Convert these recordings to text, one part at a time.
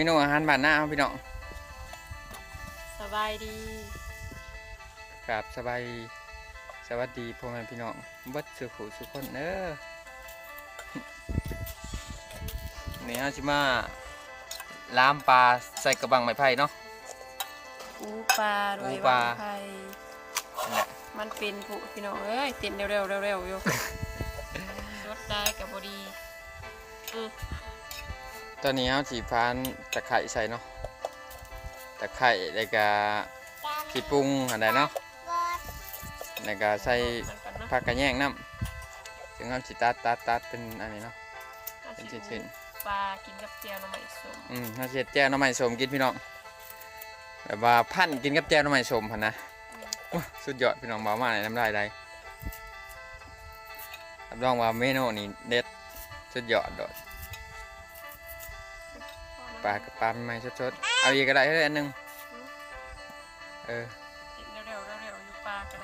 เมนูอาหารบ้านหน้าครับพี่น้องสบายดีครับสบายดีสวัสดีพ่อแม่พี่น้องเบัดสุขุสุขคนเด้อนี่ฮะชิมาล้ามปลาใส่กระบังไม้ไผ่เนาะอูปลาด้วยอูปลาวางไผ่นั่นแหละมันเป็นผู้พี่น้องเอ้ยเต้นเร็วๆเร็วๆอยู่รถได้กับบดีอือ ตอนนี้เขาสีพานตะไคร้ใส่เนาะตะไคร้แล้วก็ขีปรุงอะไรเนาะแล้วก็ใส่มันกันเนาะผักกระแยงน้ำถึงเขาสิตัดตัดตัดเป็นอันนี้เนาะอาเป็นชีพชิ้นปลากินกับเจียวหน่อไม้ส้มๆอืมเขาสิเฮ็ดแจ่วหน้ำไม้สมกินพี่น้องแบบว่าพันกินกับแจ่วหน้ำไม้สมพันนะโอ้ยสุดยอดพี่น้องเบามากเลยน้ำลายได้รับรองว่าเมนูนี้เด็ดสุดยอดโดด ปลากับปลาใหม่สดๆ เอาอีกก็ได้เฮ้ยอันหนึงเออเต้นเร็วๆเร็วๆอยู่ปลากัน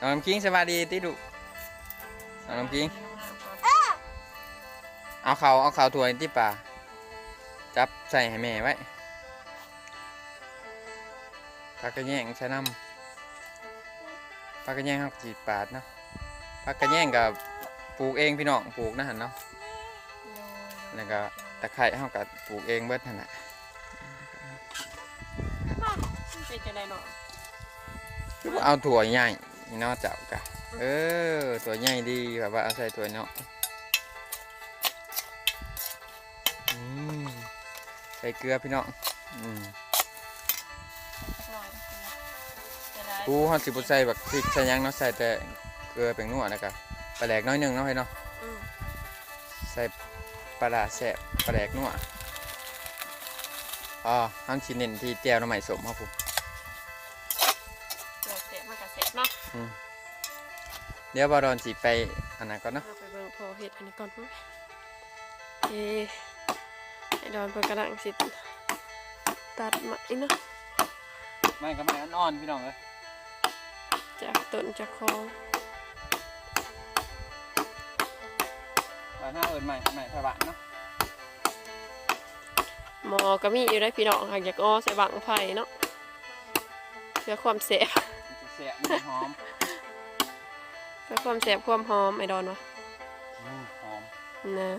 น้องน้ำกิ้งสวัสดีติดุน้องน้ำกิ้งเอาเขาเอาเขาถ้วยที่ป่าจับใส่ให้แม่ไว้พักกระแยงใช้น้ำพักกระแยงเขาจีดปาดเนาะพักกระแยงกับปลูกเองพี่น้องปลูกนะหันเนาะแล้วก็ ตะไคร้เขากับปลูกเองเบิดนั่นแหละเป็นจังไดเนาะคือว่าเอาถั่วใหญ่นี่เนาะเจ้ากะเออถั่วใหญ่ดีแบบว่าเอาใส่ถั่วเนาะอืมใส่เกลือพี่น้องอืมสักหน่อยจะได้กูฮอดสิบ่ใส่บักพริกใส่หยังเนาะใส่แต่เกลือเป็นนัวแล้วก็ปลาแหลกน้อยหนึงเนาะให้เนาะอืมใส่ปลาร้าแซ่บ ปลาแหลกนัวอ๋อห้ามชิเน้นที่แจ่วหน้ำใหม่สมครับผมเดี๋ยวเสร็จมันก็เสร็จเนาะเดี๋ยวบอดอนสิไปอันนั้นก่อนเนาะเอาไปเบิ่งพอเฮ็ดอันนี้ก่อนพุ่นเอ้ไอ้ดอนเพิ่นกำลังสิตัดไม้เนาะไม่ก็ไม่อ่อนๆพี่น้องเอ้ยจากต้นจากคลองบ้านหน้าเอิญใหม่ใหม่พระบานเนาะ หมอก็มีอยู่ได้พี่น้องหากอยากอ้อใส่บังไผ่เนาะเพื่อความแสบมันจะเสียมันหอมเพื่อความแสบความหอมไอ้ดอนวะอืมหอมนะ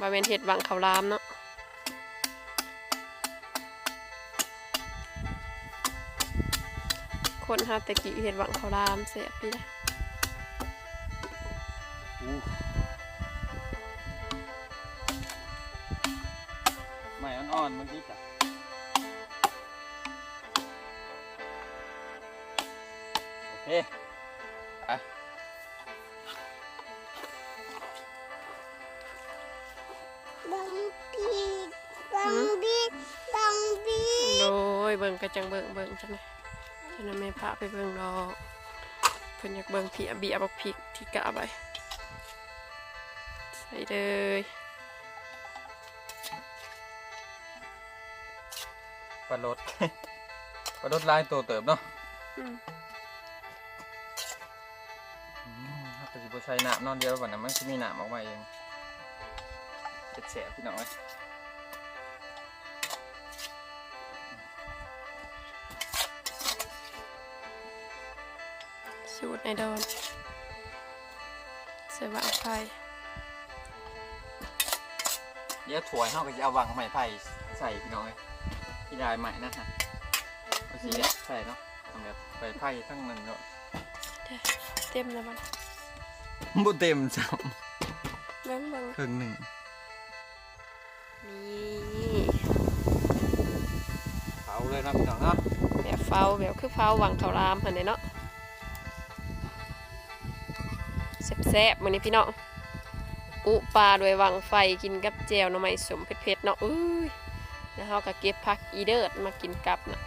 บาเวนเห็ดบังเขาวหลามเนาะคนฮาตะกี้เห็ดบังเขาวหลามแสบดีนะอู้ใหม่อ่อนๆเมื่อกี้จ้ะโอเคไป บังบีบังบีบังบีโดยเบิ่งกระจังเบิ่งเบิ่งจังเลยจังนั้นแม่พาไปเบิ่งดอกเพิ่นอยากเบิ่งเพียเบียบักพริกที่กะไปใส่เลย ปลาลดปลาลดลายตัวเติบเนาะอืมอืมถ้าเกิดสิบใส่น้ำนอนเดียววันนั้นมันจะมีน้ำออกมาเองเจ็ดแสบพี่น้องเอ้ยสูตรไอดอนใส่บังไผ่เดี๋ยวถั่วเขาก็จะเอาวางไม้ไผ่ใส่พี่น้องเอ้ย ที่ได้ใหม่นะฮะเอาสีแดงใส่เนาะทำแบบใบไผ่ทั้งนั้นเนาะเต็มแล้วบัดบ่เต็มจ้เบิ่งเบิ่งำครึ่งหนึ่งนี่เผาเลยนะพี่น้องเนาะแบบเฝ้าแบบคือเฝ้าหวังเขาวหลามหั่นเด้เนาะแซ่บๆมื้อนี้พี่น้อง อุปลาด้วยหวังไฟกินกับแจ่วหน่อไม้สมเผ็ดๆเนาะอุ้ยแล้ว เฮาก็เก็บผักอีเดิร์ดมากินกับน่ะ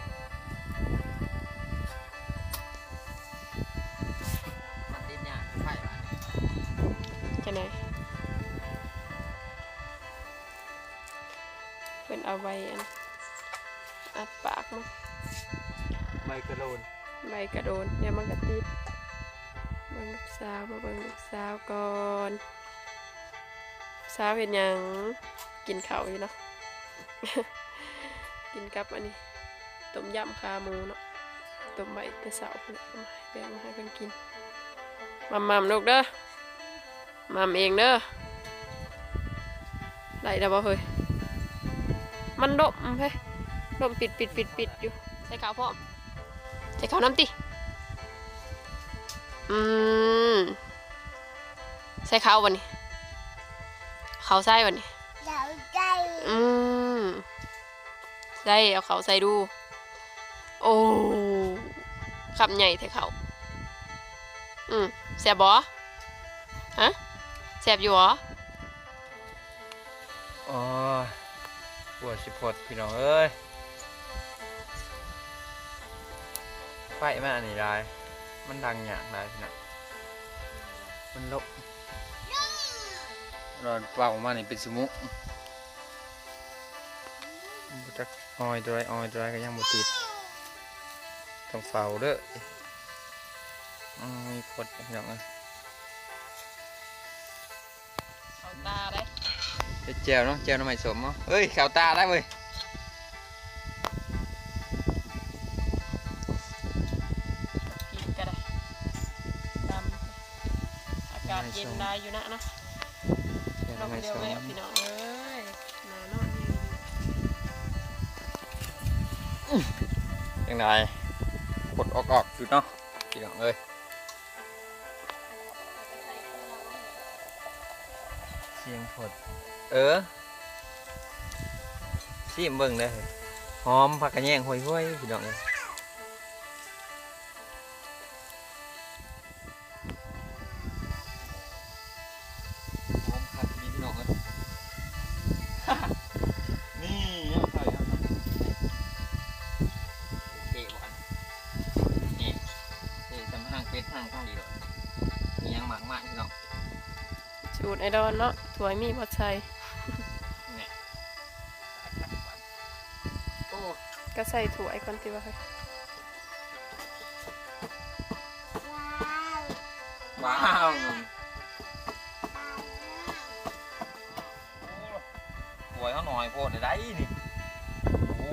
มันติดเนี่ยไผ่บ้านจังได๋เพิ่นเอาไว้อันอัดปากมันใบกระโดนใบกระโดนเดี๋ยวมันก็ติดเบิ่งลูกสาวมาเบิ่งลูกสาวก่อนสาวเห็นยังกินข้าวอยู่เนาะ กินกับอันนี้ต้มยำขาหมูเนาะต้มใบไปเสาเพื่อนเอามาให้แบ่งมาให้เพื่อนกินมัมมัมลูกเด้อมัมเองเด้อได้แล้วบ่เฮ้ยมันดมเฮ้ยดมปิดปิดปิดปิดอยู่ใส่ข้าวพร้อมใส่ข้าวน้ำติอืมใส่ข้าววันนี้ข้าวใส่วันนี้เดี๋ยวใจอืม ใส่เอาเขาใส่ดู โอ้คำใหญ่เท่เขาอืมแสบบ่ฮะแสบอยู่เหรออ๋อปวดสิพดพี่น้องเอ้ยไฟมันอันนี้ได้มันดังอย่างไรพี่น้องมันลบรอนเป่ามานี่เป็นสมุบ่จัก ออยดรอยออยดรอยก็ยังบ่ติดต้องเฝ้าเด้ออืมมีพดพี่น้องเอ้ยเขาตาได้เฮ็ดแจวเนาะแจวน้ำมันสมเนาะเฮ้ยข่าวตาได้เว้ยกินก็ได้ตามอากาศเย็นได้อยู่นะนะแจวเราน้ำมันเดียสวมแล้วพี่น้องเอ้ย ยังไงกดออกออกอยู่เนาะพี่น้องเอ้ยเสียงพดเออซีมเบิ่งได้อเฮ้ยหอมผักกระแยงห่วยๆพี่น้องเอ้ย อดอนเนาะถวยมีบดใส่เนี่ยโอ้ก็ใส่ถั่วไอคอนติว่าเฮ้ยว้าวว้าวหวยเขาหน่อยโพดได้นี่โอ้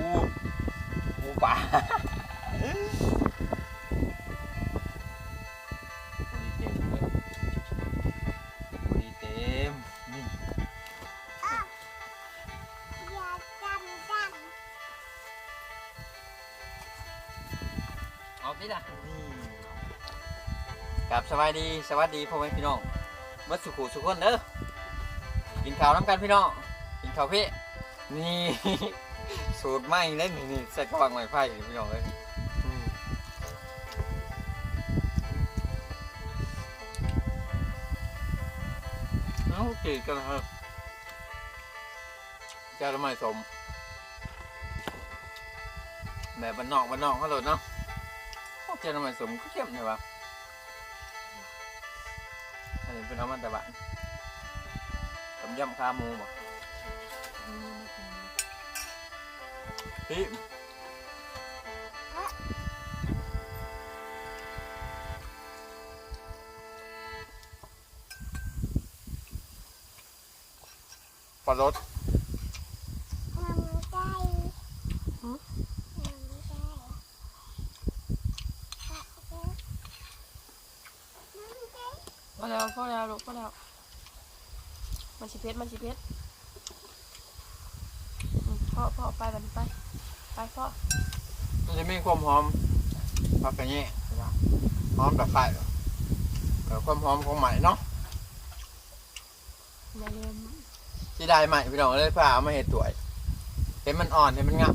โอ้ป่า อาพี่ละนี่กับสวัสดีสวัสดีพ่อแม่พี่น้องมื่อสุขุสุขคนเด้อกินข้าวน้ำกันพี่น้องกินข้าวพี่นี่สูตรใหม่เลยนี่นี่ใส่กระวังไม้ไผ่พี่น้องเลยอืมเอาจีกันเหรอแก้วละไมสมแบบบ้านนอกบ้านนอกเขาเลยเนาะ โอ้เจ้าน้ำมันสมก็เข้มเลยวะอันนี้เป็นน้ำมันแต่บ้านต้มยำขาหมูบ่พี่ปลารสำทำใจทำใจ พอ แล้วพอแล้วลูกพอแล้ว มันสิเพชรมันสิเพชรอืมพ่อพ่อไปบัดนไป ไปพ่อมันจะมีความหอมผักกระเนี้ยหอมตะไคร้กับความหอมของใหม่เนาะอย่าลืมที่ได้ใหม่พี่น้องเลยพาเอามาเห็ดตัวเห็นมันอ่อนเห็นมันงา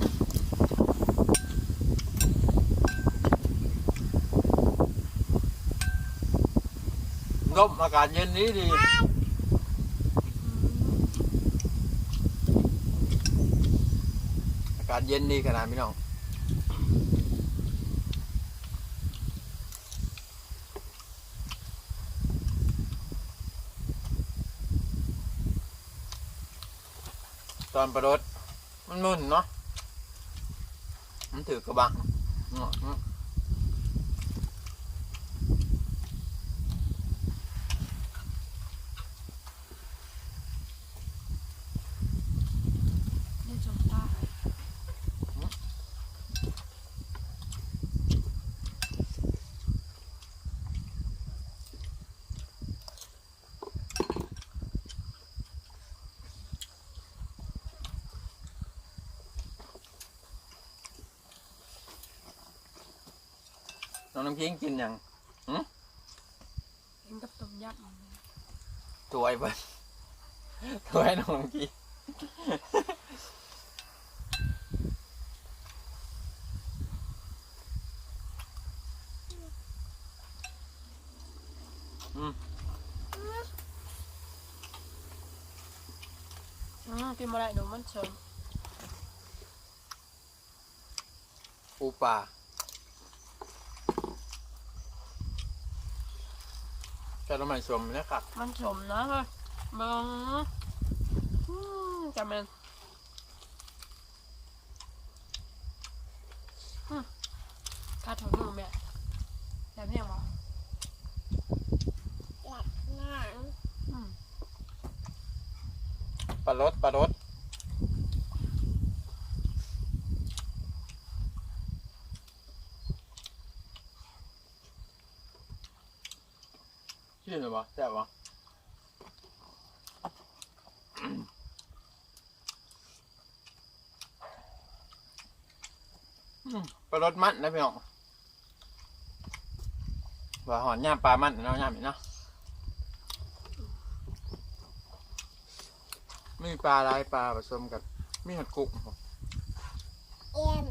มลมอากาศเย็นนี้ดี อากาศเย็นดีขนาดพี่น้องตอนประรดมันมึนเนาะมันถือกระบังเนาะ น้องน้ำพิงกินยังกินกับต้มยถวยเบิ้ลถวยน้องน้ำพิงอืมำอืมกินมาได้หนูมันเชิงปูปลา แต่ละไม่สวมนะครับมันสมนะเฮ้ยเบิ่งอืมจำเป็นอืมคาถงหนึ่งแม่แต่เพียงบ่หลับหนังอืมปลารสปลารส ชื่อหรือเปล่าแซ่บปะปลารสมันนะพี่น้องว่าหอนย่ามปลามันเนาะย่ามอีกเนาะมีปลาลายปลาผสมกับมีหัดกุ้งเอ็ม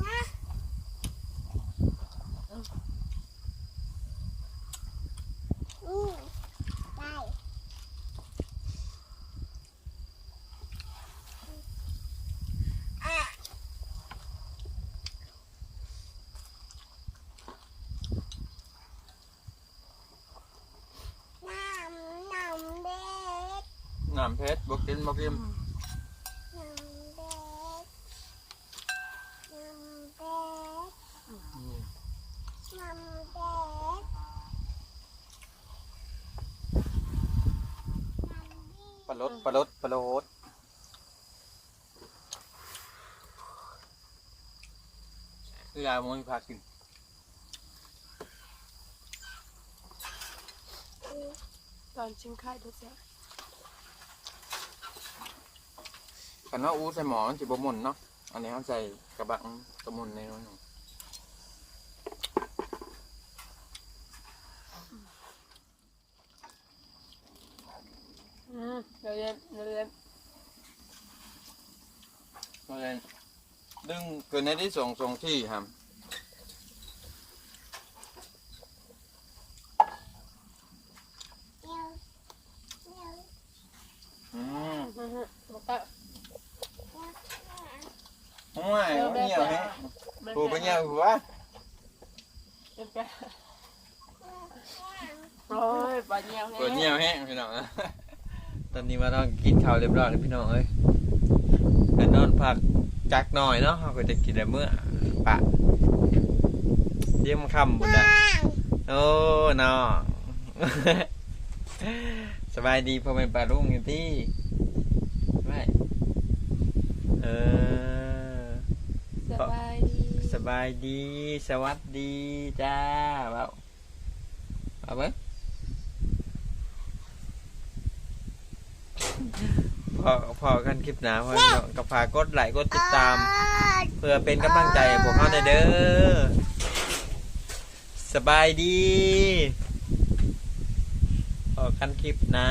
นะอืมได้อะน้ำน้ำเด็ก น้ำเพชรบกินบกินน้ำเด็กน้ำเด็กอืมน้ำเด็กปลารสปลารสปลารสเวลาโมยพากินตอนชิมข้าวดูสิ กันว่าอู้ใส่หมอมันจะบหมุนเนาะ อันนี้เขาใส่กระบังกระมุนในนู้นอยู่อืมเดี๋ยวเย็นเดี๋ยวเย็นก็เลยดึงเกินในที่ส่งส่งที่ครับ เดี๋ยวเดี๋ยว อืม อือฮึบอกว่า โอ้ยเอาเหนียวแฮะปูไปเหนียวหัว เป็นไป โอ้ยปลาเนียวเปิดเหนียวแฮะพี่น้องตอนนี้มาต้องกินข้าวเรียบร้อยแล้วพี่น้องเอ้ยไปนอนพักจักหน่อยเนาะเขาก็จะกินได้เมื่อปะเยี่ยมคำบุญนะโอ้น้องสบายดีพ่อแม่ปลาลุงอยู่ที่ไม่เออ บายดี สวัสดีจ้าเบาเอาไหมพอพอกันคลิปหนาพอกับฝากกดไลค์กดติดตาม เพื่อเป็นกำลังใจให้พวกเขาได้เด้อสบายดี พอกันคลิปหนะ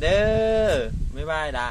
เด้อไม่บายละ